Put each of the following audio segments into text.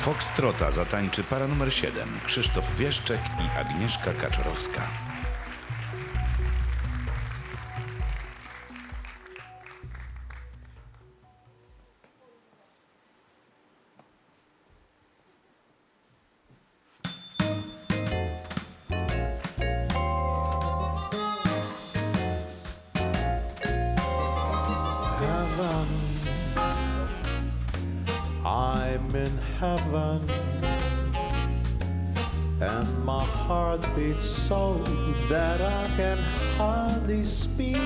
Foxtrota zatańczy para numer 7 Krzysztof Wieszczek i Agnieszka Kaczorowska. heaven. I'm in heaven. And my heart beats so that I can hardly speak.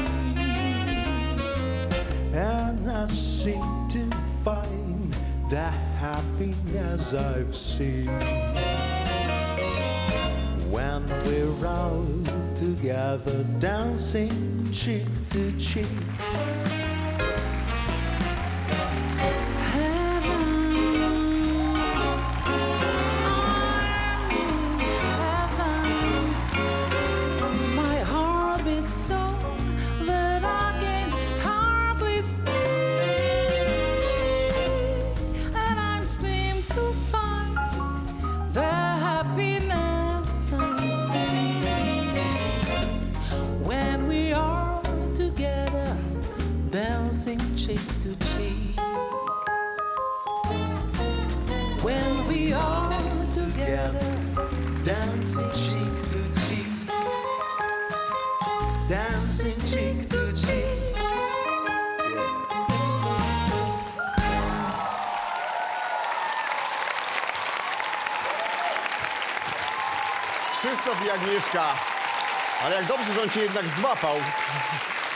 And I seem to find the happiness I've seen. When we're out together, dancing cheek to cheek. Dancing cheek to cheek. When we are together, dancing cheek to cheek, dancing cheek to cheek. Krzysztof i Agnieszka. Ale jak dobrze, że on cię jednak złapał.